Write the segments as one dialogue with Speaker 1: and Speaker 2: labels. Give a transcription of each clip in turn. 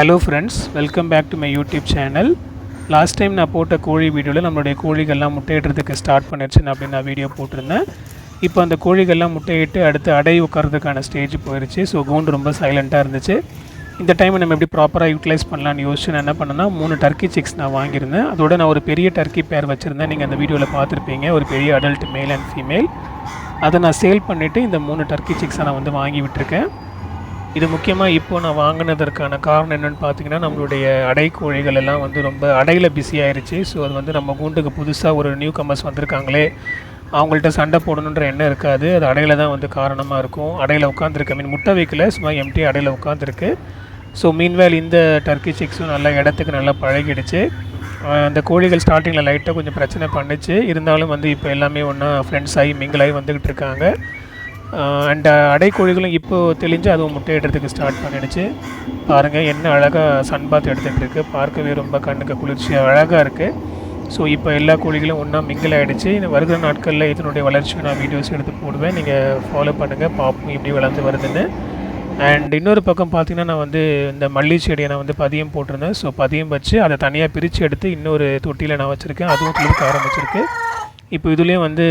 Speaker 1: Hello friends welcome back to my YouTube channel last time நான் போட்ட கோழி வீடியோவில் நம்மளுடைய கோழிகள்லாம் முட்டையிடுறதுக்கு ஸ்டார்ட் பண்ணிருச்சுன்னு அப்படின்னு நான் வீடியோ போட்டிருந்தேன். இப்போ அந்த கோழிகள்லாம் முட்டையிட்டு அடுத்து அடை உட்காரதுக்கான ஸ்டேஜ் போயிடுச்சு ஸோ கவுண்ட் ரொம்ப சைலண்ட்டாக இருந்துச்சு. இந்த டைம் நம்ம எப்படி ப்ராப்பராக யூட்டிலைஸ் பண்ணலாம்னு யோசிச்சு நான் என்ன பண்ணேன்னா மூணு டர்க்கி சிக்ஸ் நான் வாங்கியிருந்தேன். அதோட நான் ஒரு பெரிய டர்க்கி பேர் வச்சுருந்தேன். நீங்கள் அந்த வீடியோவில் பார்த்துருப்பீங்க. ஒரு பெரிய அடல்ட் மேல் அண்ட் ஃபீமேல் அதை நான் சேல் பண்ணிவிட்டு இந்த மூணு டர்க்கி சிக்ஸை நான் வந்து வாங்கி விட்டுருக்கேன். இது முக்கியமாக இப்போ நான் வாங்கினதற்கான காரணம் என்னென்னு பார்த்தீங்கன்னா நம்மளுடைய அடை கோழிகள் எல்லாம் வந்து ரொம்ப அடையில் பிஸி ஸோ அது வந்து நம்ம கூண்டுக்கு புதுசாக ஒரு நியூ கமர்ஸ் வந்திருக்காங்களே அவங்கள்ட்ட சண்டை போடணுன்ற எண்ணம் இருக்காது. அது அடையில் தான் வந்து காரணமாக இருக்கும். அடையில் உட்காந்துருக்கு மீன் முட்டை வைக்கல சும்மா எம்டி அடையில் உட்காந்துருக்கு ஸோ மீன்வேல் இந்த டர்க்கி சிக்ஸும் நல்ல இடத்துக்கு நல்லா பழகிடுச்சு. அந்த கோழிகள் ஸ்டார்டிங்கில் லைட்டாக கொஞ்சம் பிரச்சனை பண்ணுச்சு. இருந்தாலும் வந்து இப்போ எல்லாமே ஒன்றா ஃப்ரெண்ட்ஸ் ஆகி mingle ஆகி வந்துக்கிட்டு இருக்காங்க. அண்ட் அடை கோழிகளும் தெளிஞ்சு அதுவும் முட்டையிடுறதுக்கு ஸ்டார்ட் பண்ணிடுச்சு. பாருங்கள் என்ன அழகாக சன் பாத் எடுத்துகிட்டு இருக்குது பார்க்கவே ரொம்ப கண்ணுக்கு குளிர்ச்சியாக அழகாக இருக்குது ஸோ இப்போ எல்லா கோழிகளும் ஒன்றா மிங்கில் ஆகிடுச்சு இந்த வருகிற நாட்களில் இதனுடைய வளர்ச்சியை நான் வீடியோஸ் எடுத்து போடுவேன். நீங்கள் ஃபாலோ பண்ணுங்கள் பார்ப்போம் எப்படி வளர்ந்து வருதுன்னு. அண்ட் இன்னொரு பக்கம் பார்த்திங்கன்னா நான் வந்து இந்த மல்லி செடியை நான் வந்து பதியம் போட்டிருந்தேன். ஸோ பதியம் வச்சு அதை தனியாக பிரித்து எடுத்து இன்னொரு தொட்டியில் நான் வச்சுருக்கேன். அதுவும் கிளிர்க்க ஆரம்பிச்சிருக்கு. இப்போ இதுலேயும் வந்து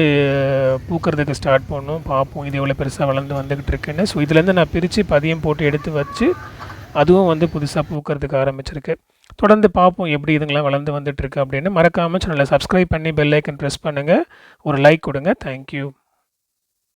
Speaker 1: பூக்கிறதுக்கு ஸ்டார்ட் பண்ணோம் பார்ப்போம் இது எவ்வளோ பெருசாக வளர்ந்து வந்துக்கிட்டு இருக்குன்னு ஸோ இதுலேருந்து நான் பிரித்து பதியம் போட்டு எடுத்து வச்சு அதுவும் வந்து புதுசாக பூக்கிறதுக்கு ஆரம்பிச்சிருக்கு. தொடர்ந்து பார்ப்போம் எப்படி இதுங்களாம் வளர்ந்து வந்துட்டுருக்கு அப்படின்னு. மறக்காமல் சேனலை சப்ஸ்கிரைப் பண்ணி பெல் ஐக்கன் ப்ரெஸ் பண்ணுங்கள் ஒரு லைக் கொடுங்க. தேங்க்யூ